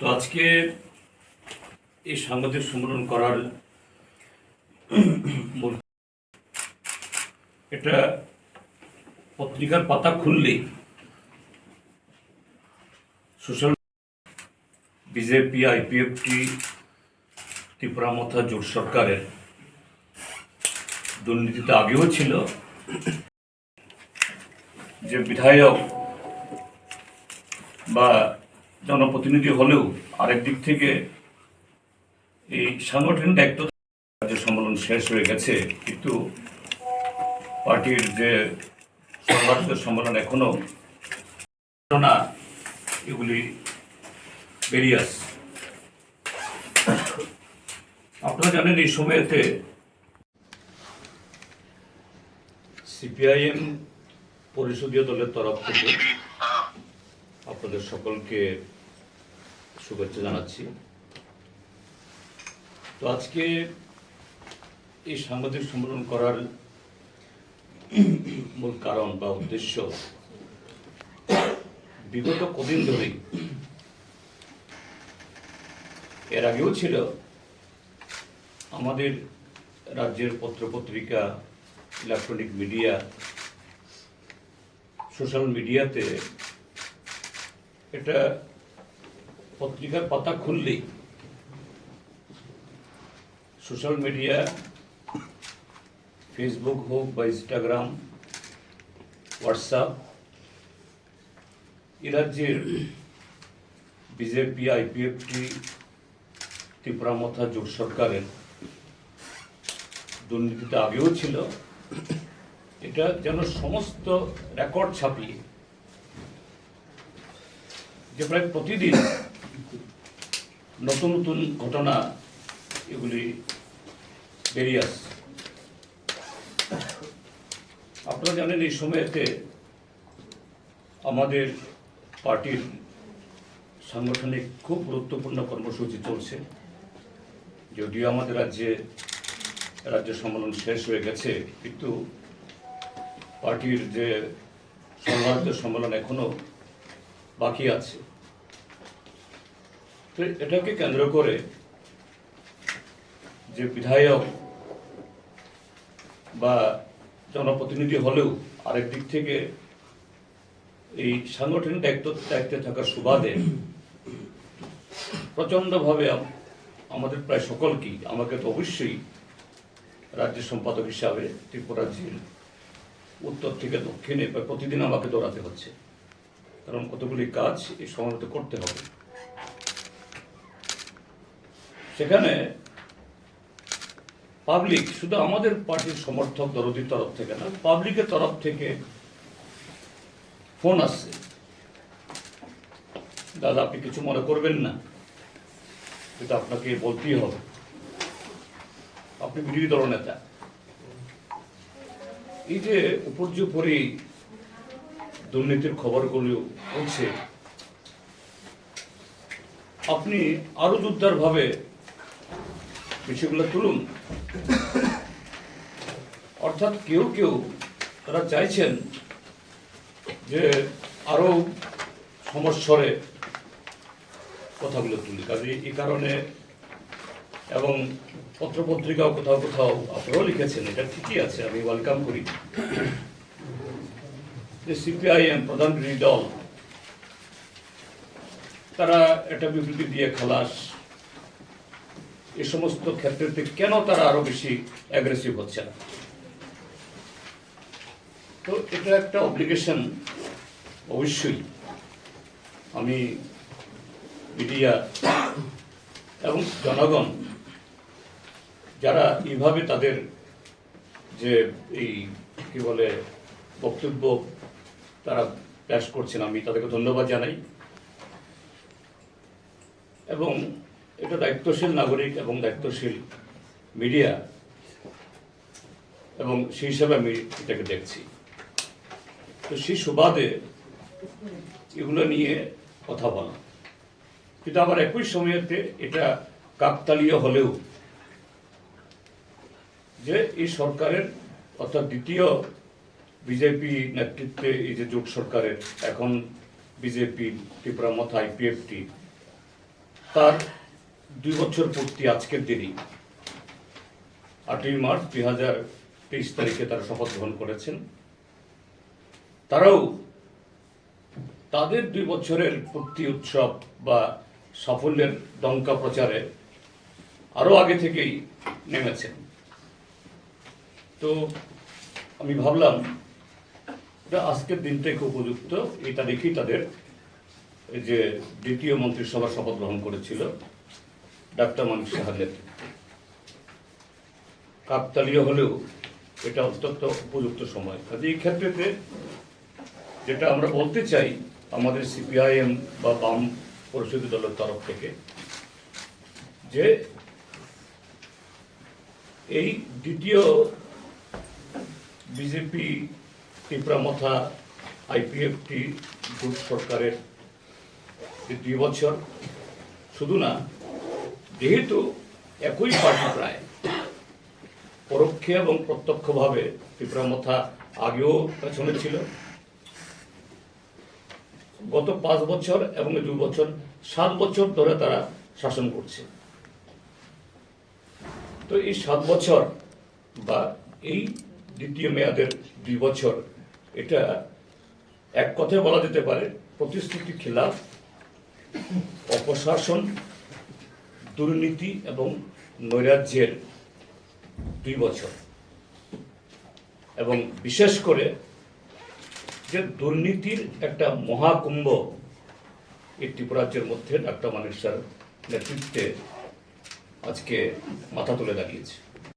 তো আজকে এই সাংবাদিক সম্মেলন করার এটা পত্রিকার পাতা খুললেই সোশ্যাল বিজেপি, আইপিএফটি, ত্রিপুরা মথা, জোট সরকারের দুর্নীতিতে আগেও ছিল যে বিধায়ক বা জনপ্রতিনিধি হলেও আরেক দিক থেকে এই সাংগঠনিক দায়িত্ব রাজ্য সম্মেলন শেষ হয়ে গেছে, কিন্তু পার্টির যে সংবাদিত সম্মেলন এখনও ঘটনা এগুলি বেরিয়ে আসছে। আপনারা জানেন এই সময়েতে সিপিআইএম পরিষদীয় দলের তরফ থেকে আপনাদের সকলকে শুভেচ্ছা জানাচ্ছি। তো আজকে এই সাংবাদিক সম্মেলন করার মূল কারণ বা উদ্দেশ্য বিগত কদিন ধরেই, এর আগেও ছিল, আমাদের রাজ্যের পত্রপত্রিকা, ইলেকট্রনিক মিডিয়া, সোশ্যাল মিডিয়াতে এটা পত্রিকার পাতা খুললেই সোশ্যাল মিডিয়া, ফেসবুক হোক বা ইনস্টাগ্রাম, হোয়াটসঅ্যাপ এ রাজ্যের বিজেপি, আইপিএফটি, ত্রিপুরা মথা জোট সরকারের দুর্নীতিতে আগেও ছিল। এটা যেন সমস্ত রেকর্ড ছাপিয়ে যে প্রায় প্রতিদিন নতুন নতুন ঘটনা এগুলি বেরিয়ে আসছে আপনারা জানেন এই সময়েতে আমাদের পার্টির সাংগঠনিক খুব গুরুত্বপূর্ণ কর্মসূচি চলছে। যদিও আমাদের রাজ্যে রাজ্য সম্মেলন শেষ হয়ে গেছে, কিন্তু পার্টির যে সংবাদ সম্মেলন এখনও বাকি আছে। এটাকে কেন্দ্র করে যে বিধায়ক বা জনপ্রতিনিধি হলেও আরেক দিক থেকে এই সাংগঠনিক দায়িত্ব দায়িত্বে থাকার সুবাদে প্রচণ্ডভাবে আমাদের প্রায় সকলকেই, আমাকে তো অবশ্যই রাজ্য সম্পাদক হিসাবে ত্রিপুরা রাজ্যের উত্তর থেকে দক্ষিণে প্রতিদিন আমাকে দৌড়াতে হচ্ছে। কারণ কতগুলি কাজ এই সময়তে করতে হবে। সেখানে পাবলিক শুধু আমাদের পার্টির সমর্থক দরদির তরফ থেকে না পাবলিকের তরফ থেকে ফোন আসছে। দাদা, আপনি কিছু মনে করবেন না? এটা আপনাকে বলতেই হবে। আপনি বিরোধী দল নেতা। এই যে উপর্যুপরি দুর্নীতির খবরগুলো হচ্ছে, আপনি আরও ভাবে বিষয়গুলো তুলুন। অর্থাৎ কেউ কেউ তারা চাইছেন যে আরও সমস্যরে কথাগুলো তুলি। কাজে এই কারণে এবং পত্রপত্রিকাও কোথাও কোথাও আপনারাও লিখেছেন, এটা ঠিকই আছে, আমি ওয়েলকাম করি। যে সিপিআইএম প্রধান বিরোধী দল, তারা একটা বিবৃতি দিয়ে খালাস এ সমস্ত ক্ষেত্রে কেন তারা আরও বেশি অ্যাগ্রেসিভ হচ্ছে না? তো এটা একটা অব্লিগেশন অবশ্যই আমি মিডিয়া এবং জনগণ যারা এইভাবে তাদের যে এই কি বলে বক্তব্য তারা পেশ করছেন, আমি তাদেরকে ধন্যবাদ জানাই। এবং এটা দায়িত্বশীল নাগরিক এবং দায়িত্বশীল মিডিয়া এবং সেই হিসাবে আমি এটাকে দেখছি। তো সেই সুবাদে এগুলো নিয়ে কথা বলা। কিন্তু আবার একই সময়তে এটা কাকতালীয় হলেও যে এই সরকারের অর্থাৎ দ্বিতীয় বিজেপি নেতৃত্বে এই যে জোট সরকারের, এখন বিজেপি, ত্রিপুরা মথা আইপিএফটি, তার দুই বছর পূর্তি আজকের দিনই। আটই মার্চ দুই হাজার তেইশ তারিখে তারা শপথ গ্রহণ করেছেন। তারাও তাদের দুই বছরের পূর্তি উৎসব বা সাফল্যের ডঙ্কা প্রচারে আরও আগে থেকেই নেমেছেন। তো আমি ভাবলাম আজকের দিনটাই খুব উপযুক্ত। এই তারিখেই তাদের যে দ্বিতীয় মন্ত্রিসভা শপথ গ্রহণ করেছিল। ডাক্তার মানিক সাহার নেতৃত্বে কাকতালীয় হলেও এটা অত্যন্ত উপযুক্ত সময়। কাজে এই ক্ষেত্রেতে যেটা আমরা বলতে চাই আমাদের সিপিআইএম বা বাম পরিষদী দলের তরফ থেকে, যে এই দ্বিতীয় বিজেপি ত্রিপুরামথা আইপিএফটি জোট সরকারের যে দুই বছর। শুধু না যেহেতু একই পার্টি প্রায় পরোক্ষে এবং প্রত্যক্ষভাবে ত্রিপুরামথা আগেও পেছনে ছিল। গত পাঁচ বছর এবং দুই বছর, সাত বছর ধরে তারা শাসন করছে। তো এই সাত বছর বা এই দ্বিতীয় মেয়াদের দুই বছর, এটা এক কথায় বলা যেতে পারে প্রতিশ্রুতি খিলাফ, অপশাসন দুর্নীতি এবং নৈরাজ্যের দুই বছর। এবং বিশেষ করে যে দুর্নীতির একটা মহাকুম্ভ এই ত্রিপুরাজ্যের মধ্যে ডাক্তার মানিক স্যার নেতৃত্বে আজকে মাথা তুলে দাঁড়িয়েছে।